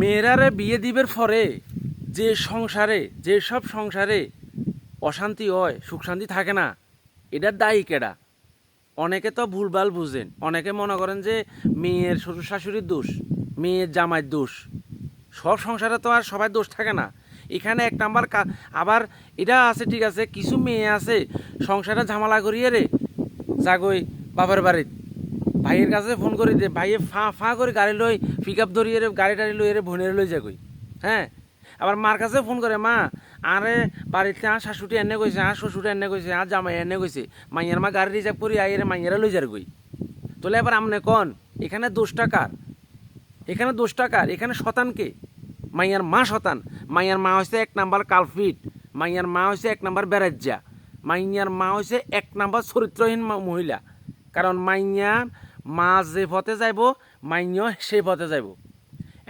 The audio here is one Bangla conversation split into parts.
মেয়েরারে বিয়ে দিবের পরে যে সংসারে, যে সব সংসারে অশান্তি হয়, সুখ শান্তি থাকে না, এটার দায়ী কেডা? অনেকে তো ভুলভাল বুঝেন। অনেকে মনে করেন যে মেয়ের শ্বশুর শাশুড়ির দোষ, মেয়ের জামাইয়ের দোষ। সব সংসারে তো আর সবাই দোষ থাকে না। এখানে এক নাম্বার আবার এটা আছে, ঠিক আছে, কিছু মেয়ে আছে সংসারে ঝামেলা করিয়ে রে, যাগই বাবার বাড়িত। ভাইয়ের কাছে ফোন করে দে ভাইয়ে, ফা ফা করে গাড়ি লই পিক আপ ধরিয়ে গাড়ি টাড়ি লই রে, বোনের লই যাগই হ্যাঁ? আবার মার কাছে ফোন করে, মা, আরে, বাড়িতে আর শাশুড়ি এনে কইছে আর শ্বশুর এনে কইছে আর জামাই এনে কইছে মাইয়ার মা গাড়ি রিজার্ভ করি আইরে মাইয়ারা লই যার গই তোলে এবার আমনে কন, এখানে দোষটা কার? এখানে দোষটা কার? এখানে শতানকে মাইয়ার মা শতান। মাইয়ার মা হচ্ছে এক নাম্বার কালফিট। মাইয়ার মা হচ্ছে এক নাম্বার বেরাজ্জা মাইয়ার মা হচ্ছে এক নাম্বার চরিত্রহীন মহিলা। কারণ মাইয়ার মা যে পথে যাইব, মাইয়া সেই পথে যাইব।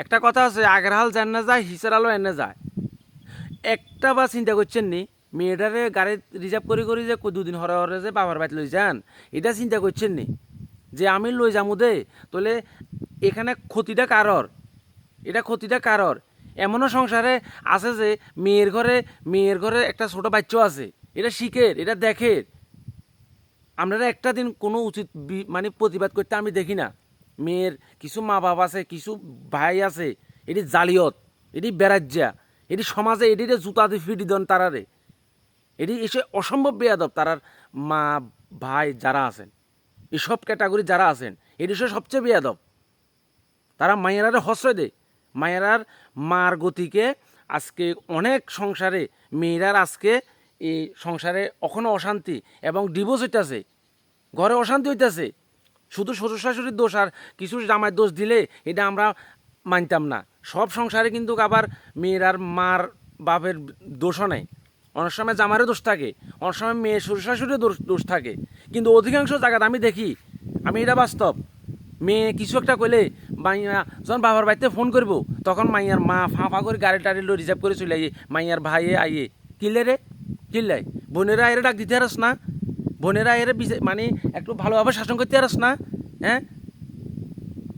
একটা কথা আছে, আগের হাল যান না যায়, হিসার আলো এনে যায়। একটা বা চিন্তা করছেন নি, মেয়েটারে গাড়ি রিজার্ভ করি করি যে দুদিন হরে হরে যে বাবার বাড়ি লই যান, এটা চিন্তা করছেন নি? যে আমি লই যামু দে, তাহলে এখানে ক্ষতিটা কারর? এটা ক্ষতিটা কারর? এমনও সংসারে আছে যে, মেয়ের ঘরে মেয়ের ঘরে একটা ছোট বাচ্চা আছে। এটা শিখের, এটা দেখের। আপনারা একটা দিন কোনো উচিত মানে প্রতিবাদ করতে আমি দেখি না। মেয়ের কিছু মা বাবা আছে, কিছু ভাই আছে, এটি জালিয়ত, এটি বেড়াজ্জা এটি সমাজে এটি জুতা দিয়ে দেন তারারে। এটি এসে অসম্ভব বেয়াদব তারার মা, ভাই যারা আছেন, এসব ক্যাটাগরি যারা আছেন, এটি সে সবচেয়ে বেয়াদব। তারা মায়েরারে হস্রয় দেয়। মায়েরার মার গতিকে আজকে অনেক সংসারে মেয়েরার আজকে এই সংসারে এখনও অশান্তি এবং ডিভোর্স হইতেছে, ঘরে অশান্তি হইতেছে। শুধু শ্বশুর শাশুড়ির দোষ আর কিছু জামাইয়ের দোষ দিলে এটা আমরা মানতাম না। সব সংসারে কিন্তু আবার মেয়ের আর মার বাপের দোষও নেই। অনেক সময় জামারও দোষ থাকে, অনেক সময় মেয়ের শ্বশুর শাশুড়িরও দোষ দোষ থাকে। কিন্তু অধিকাংশ জায়গাতে আমি দেখি, আমি এটা বাস্তব। মেয়ে কিছু একটা কইলে মাইয়া যখন বাবার বাড়িতে ফোন করব, তখন মাইয়ার মা ফা ফা করে গাড়ি টাড়ি লো রিজার্ভ করে চলে আইয়ে, মাইয়ার ভাইয়ে আইয়ে। কিনলে রে? কিনলাই বোনেরা আইরে ডাক দিতে পারস না। বোনেরা বিচে- মানে একটু ভালোভাবে শাসন করতে পারস না। হ্যাঁ?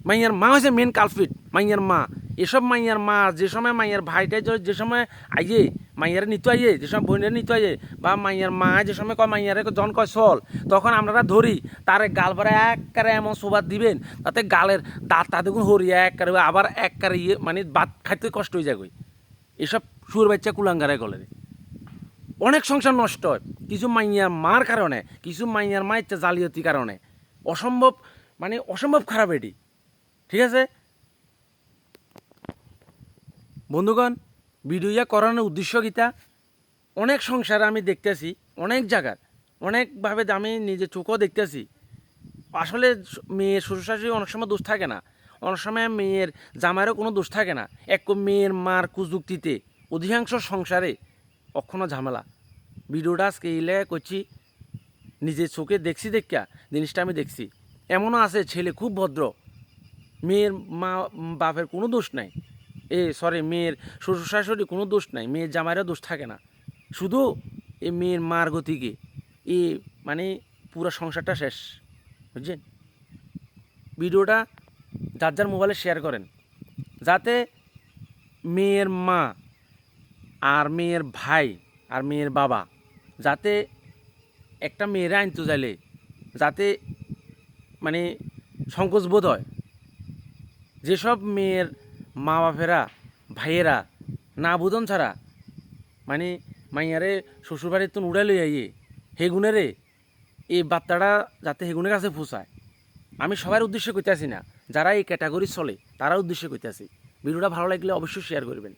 মাইয়ার মা হচ্ছে মেন কালফিট মাইয়ার মা। এসব মাইয়ার মা, যে সময় মাইয়ার ভাইটাই যে- সময় আইয়ে, মাইয়ারে নিতে আইয়ে, যে সময় বোনের নিতে আইয়ে, বা মাইয়ার মা যে সময় কয় মাইয়ারে জন কয় চল, তখন আমরা ধরি। তারে গাল ভরে এককারে এমন সোবাদ দিবেন, তাতে গালের দাঁত তা দেখুন হরিয়া এককারে, আবার এককারে ইয়ে মানে ভাত খাইতে কষ্ট হয়ে যাবে। এসব সুর বাচ্চা কুলাঙ্গারে গলে অনেক সংসার নষ্ট হয়। কিছু মাইয়ার মার কারণে, কিছু মাইয়ার মা ইচ্ছা জালিয়াতির কারণে। অসম্ভব মানে অসম্ভব খারাপ এটি। ঠিক আছে? বন্ধুগণ ভিডিওয়া করানোর উদ্দেশ্য গীতা অনেক সংসারে আমি দেখতেছি, অনেক জায়গার, অনেকভাবে আমি নিজে চোখও দেখতেছি। আসলে মেয়ের শ্বশুর শাশুড়ি অনেক সময় দোষ থাকে না। অনেক সময় মেয়ের জামাইয়েরও কোনো দোষ থাকে না। এক মেয়ের মার কুযুক্তিতে। অধিকাংশ সংসারে অক্ষণ ঝামেলা। ভিডিওটা স্কেলে করছি, নিজের চোখে দেখছি দেখা জিনিসটা আমি দেখছি। এমনও আছে, ছেলে খুব ভদ্র। মেয়ের মা, বাপের কোনো দোষ নাই। এ সরি মেয়ের শ্বশুর শাশুড়ি কোনো দোষ নাই, মেয়ের জামাইয়েরও দোষ থাকে না। শুধু এ মেয়ের মার গতিকে, এ মানে পুরো সংসারটা শেষ, বুঝছেন? ভিডিওটা যার যার মোবাইলে শেয়ার করেন। যাতে মেয়ের মা আর মেয়ের ভাই আর মেয়ের বাবা, যাতে একটা মেয়েরা আনতে চাইলে যাতে মানে সংকোচ বোধ হয়। যেসব মেয়ের মা বাপেরা ভাইয়েরা না বুধন ছাড়া মানে মাইয়ারে শ্বশুরবাড়ির তো উড়াই লই আইয়ে হেগুনেরে এই বার্তাটা যাতে হেগুনের কাছে পৌঁছায় আমি সবার উদ্দেশ্যে কইতেছি না, যারা এই ক্যাটাগরি চলে তারা উদ্দেশ্যে কইতেছি ভিডিওটা ভালো লাগলে অবশ্যই শেয়ার করবেন।